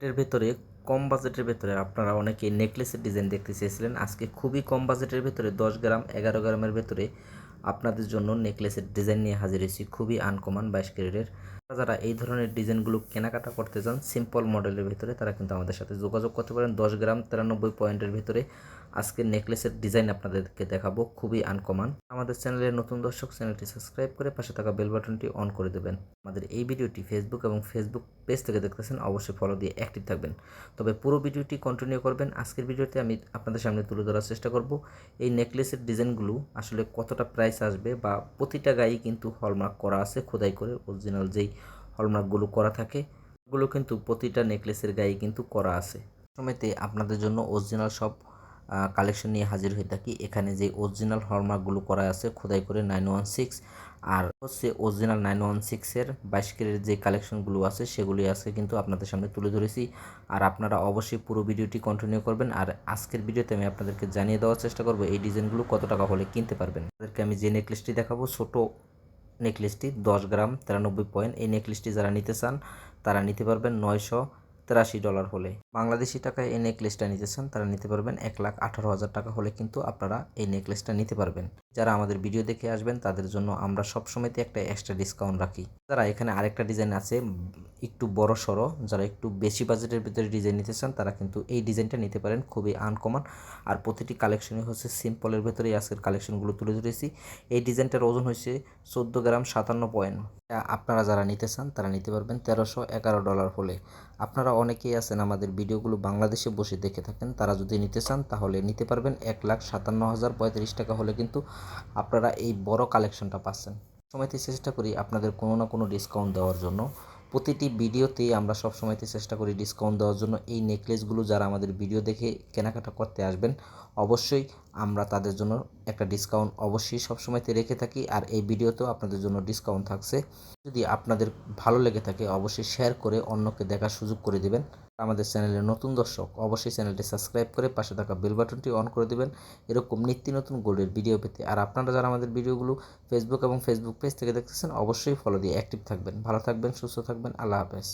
এর ভেতরে, কম বাজেটের ভেতরে আপনারা অনেকে নেকলেসের ডিজাইন দেখতে চেয়েছিলেন। আজকে খুবই কম বাজেটের ভেতরে, দশ গ্রাম, এগারো গ্রামের ভেতরে আপনাদের জন্য নেকলেসের ডিজাইন নিয়ে হাজির হয়েছি। খুবই আনকমন বাইশ ক্যারেটের। যারা এই ধরনের ডিজাইনগুলো কেনাকাটা করতে চান সিম্পল মডেলের ভেতরে তারা কিন্তু আমাদের সাথে যোগাযোগ করতে পারেন। দশ গ্রাম তিরানব্বই পয়েন্টের ভেতরে আজকের নেকলেসের ডিজাইন আপনাদেরকে দেখাবো, খুবই আনকমন আমাদের চ্যানেলের নতুন দর্শক, চ্যানেলটি সাবস্ক্রাইব করে পাশে থাকা বেল বাটনটি অন করে দেবেন। আমাদের এই ভিডিওটি ফেসবুক এবং ফেসবুক পেজ থেকে দেখতেছেন, অবশ্যই ফলো দিয়ে অ্যাক্টিভ থাকবেন। তবে পুরো ভিডিওটি কন্টিনিউ করবেন। আজকের ভিডিওতে আমি আপনাদের সামনে তুলে ধরার চেষ্টা করব, এই নেকলেসের ডিজাইনগুলো আসলে কতটা প্রাইস আসবে বা প্রতিটা গায়ে কিন্তু হলমার্ক করা আছে, খোদাই করে অরিজিনাল যেই হলমার্কগুলো করা থাকে ওগুলো কিন্তু প্রতিটা নেকলেসের গায়ে কিন্তু করা আছে। সময়তে আপনাদের জন্য অরিজিনাল সব কালেকশন নিয়ে হাজির হয়ে থাকি। এখানে যে অরিজিনাল হলমার্কগুলো করা আছে, খোদাই করে নাইন ওয়ান সিক্স আর হচ্ছে অরিজিনাল নাইন ওয়ান সিক্সের বাইশ কেরের যে কালেকশনগুলো আছে সেগুলি আছে কিন্তু আপনাদের সামনে তুলে ধরেছি। আর আপনারা অবশ্যই পুরো ভিডিওটি কন্টিনিউ করবেন। আর আজকের ভিডিওতে আমি আপনাদেরকে জানিয়ে দেওয়ার চেষ্টা করব, এই ডিজাইনগুলো কত টাকা হলে কিনতে পারবেন। তাদেরকে আমি যে নেকলেসটি দেখাবো, ছোট নেকলেসটি দশ গ্রাম, তিরানব্বই পয়েন্ট এই নেকলেসটি যারা নিতে চান, তারা নিতে পারবেন নয়শো তেরাশি ডলার হলে। বাংলাদেশি টাকায় এই নেকলেসটা নিতে চান, তারা নিতে পারবেন এক লাখ আঠারো হাজার টাকা হলে কিন্তু আপনারা এই নেকলেসটা নিতে পারবেন। যারা আমাদের ভিডিও দেখে আসবেন, তাদের জন্য আমরা সবসময়তে একটা এক্সট্রা ডিসকাউন্ট রাখি। তারা এখানে আরেকটা ডিজাইন আছে, একটু বড় সড়ো। যারা একটু বেশি বাজেটের ভিতরে ডিজাইন নিতে চান, তারা কিন্তু এই ডিজাইনটা নিতে পারেন, খুবই আনকমন আর প্রতিটি কালেকশনই হচ্ছে সিম্পলের ভেতরেই আজকের কালেকশনগুলো তুলে ধরেছি। এই ডিজাইনটার ওজন হয়েছে চোদ্দ গ্রাম সাতান্ন পয়েন্ট। আপনারা যারা নিতে চান, তারা নিতে পারবেন তেরোশো এগারো ডলার হলে। আপনারা অনেকেই আছেন আমাদের ভিডিওগুলো বাংলাদেশে বসে দেখে থাকেন, তারা যদি নিতে চান তাহলে নিতে পারবেন এক লাখ সাতান্ন হাজার পঁয়ত্রিশ টাকা হলে কিন্তু আপনারা এই বড় কালেকশনটা পাচ্ছেন। সময়তে চেষ্টা করি আপনাদের কোনো না কোনো ডিসকাউন্ট দেওয়ার জন্য। প্রতিটি ভিডিওতেই আমরা সব সময়তে চেষ্টা করি ডিসকাউন্ট দেওয়ার জন্য। এই নেকলেসগুলো যারা আমাদের ভিডিও দেখে কেনাকাটা করতে আসবেন, অবশ্যই আমরা তাদের জন্য একটা ডিসকাউন্ট অবশ্যই সবসময়তে রেখে থাকি আর এই ভিডিওতেও আপনাদের জন্য ডিসকাউন্ট থাকছে। যদি আপনাদের ভালো লেগে থাকে অবশ্যই শেয়ার করে অন্যকে দেখার সুযোগ করে দেবেন। আমাদের চ্যানেলের নতুন দর্শক অবশ্যই চ্যানেলটি সাবস্ক্রাইব করে পাশে থাকা বেল বাটনটি অন করে দেবেন। এরকম নিত্য নতুন গোল্ডের ভিডিও পেতে। আর আপনারা যারা আমাদের ভিডিওগুলো ফেসবুক এবং ফেসবুক পেজ থেকে দেখতেছেন, অবশ্যই ফলো দিয়ে অ্যাক্টিভ থাকবেন। ভালো থাকবেন, সুস্থ থাকবেন। আল্লাহ হাফেজ।